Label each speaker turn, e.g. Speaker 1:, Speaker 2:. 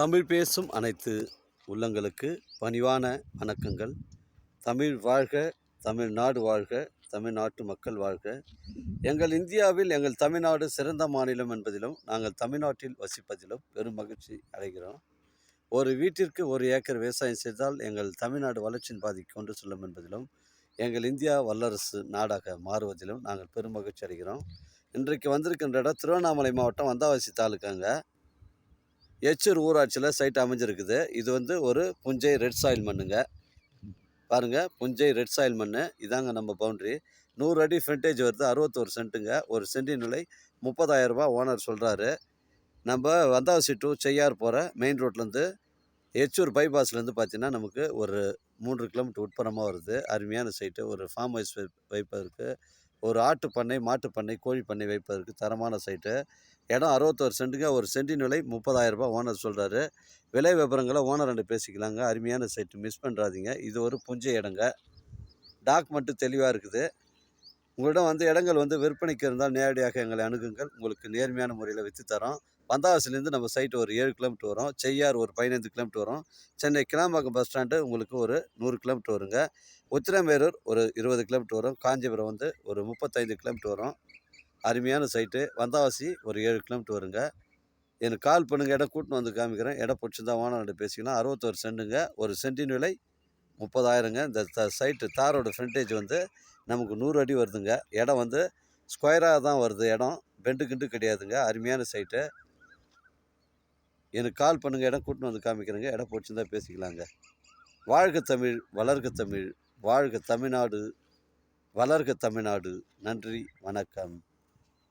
Speaker 1: தமிழ் பேசும் அனைத்து உள்ளங்களுக்கு பணிவான வணக்கங்கள். தமிழ் வாழ்க தமிழ்நாடு வாழ்க தமிழ்நாட்டு மக்கள் வாழ்க. எங்கள் இந்தியாவில் எங்கள் தமிழ்நாடு சிறந்த மாநிலம் என்பதிலும் நாங்கள் தமிழ்நாட்டில் வசிப்பதிலும் பெரும் மகிழ்ச்சி அடைகிறோம். ஒரு வீட்டிற்கு ஒரு ஏக்கர் விவசாயம் செய்தால் எங்கள் தமிழ்நாடு வளர்ச்சியின் பாதி கொண்டு செல்லும் என்பதிலும் எங்கள் இந்தியா வல்லரசு நாடாக மாறுவதிலும் நாங்கள் பெரும் மகிழ்ச்சி அடைகிறோம். இன்றைக்கு வந்திருக்கின்ற இடம் திருவண்ணாமலை மாவட்டம் வந்தாவாசி தாலுக்காங்க. எச்சூர் ஊராட்சியில் சைட் அமைஞ்சிருக்குது. இது வந்து ஒரு புஞ்சை ரெட் சாயில் மண்ணுங்க. பாருங்கள் புஞ்சை ரெட் சாயில் மண் இதாங்க நம்ம பவுண்ட்ரி. நூறு அடி ஃப்ரண்டேஜ் வருது அறுபத்தோரு சென்ட்டுங்க. ஒரு சென்டின் விலை முப்பதாயிரம் ரூபாய் ஓனர் சொல்கிறாரு நம்ம வந்தாவசி டு செய்யார் போகிற மெயின் ரோட்லேருந்து எச்சூர் பைபாஸ்லேருந்து பார்த்தீங்கன்னா நமக்கு ஒரு மூன்று கிலோமீட்டர் உட்புறமாக வருது. அருமையான சைட்டு ஒரு ஃபார்ம் ஹவுஸ் வைப்பதற்கு ஒரு ஆட்டு பண்ணை மாட்டு பண்ணை கோழி பண்ணை வைப்பதற்கு தரமான சைட்டு. இடம் அறுபத்தோரு சென்ட்டுங்க. ஒரு சென்டின் விலை முப்பதாயிரம் ரூபாய் ஓனர் சொல்கிறாரு விலை விவரங்களை ஓனர் ரெண்டு பேசிக்கலாங்க. அருமையான சைட்டு. மிஸ் பண்ணுறாதீங்க இது ஒரு புஞ்ச இடங்க. டாக்குமெண்ட்டு தெளிவாக இருக்குது. உங்களிடம் வந்து இடங்கள் வந்து விற்பனைக்கு இருந்தால் நேரடியாக எங்களை அணுகுங்கள். உங்களுக்கு நேர்மையான முறையில் விற்று தரோம். வந்தாவாசிலேருந்து நம்ம சைட்டு ஒரு ஏழு கிலோமீட்டர் வரும். செய்யார் ஒரு பதினைந்து கிலோமீட்டர் வரும். சென்னை கிளாம்பாக்கம் பஸ் ஸ்டாண்டு உங்களுக்கு ஒரு நூறு கிலோமீட்டர் வருங்க. உத்திரமேரூர் ஒரு இருபது கிலோமீட்டர் வரும். காஞ்சிபுரம் வந்து ஒரு முப்பத்தைந்து கிலோமீட்டர் வரும். அருமையான சைட்டு வந்தாவாசி ஒரு ஏழு கிலோமீட்டர் வருங்க. எனக்கு கால் பண்ணுங்கள் இடம் கூட்டின்னு வந்து காமிக்கிறேன். இடம் பிடிச்சிருந்தா ஓனர்கிட்ட பேசிக்கலாம் அறுபத்தோரு சென்ட்டுங்க ஒரு சென்டின் விலை முப்பதாயிரங்க. இந்த த சைட்டு தாரோட ஃப்ரண்டேஜ் வந்து நமக்கு நூறு அடி வருதுங்க. இடம் வந்து ஸ்கொயராக தான் வருது. இடம் பெண்டு கிண்டு கிடையாதுங்க. அருமையான சைட்டு எனக்கு கால் பண்ணுங்கள் இடம் கூட்டின்னு வந்து காமிக்கிறேங்க. இடம் பிடிச்சிருந்தா பேசிக்கலாங்க. வாழ்க தமிழ் வளர்க தமிழ் வாழ்க தமிழ்நாடு வளர்க தமிழ்நாடு. நன்றி வணக்கம்.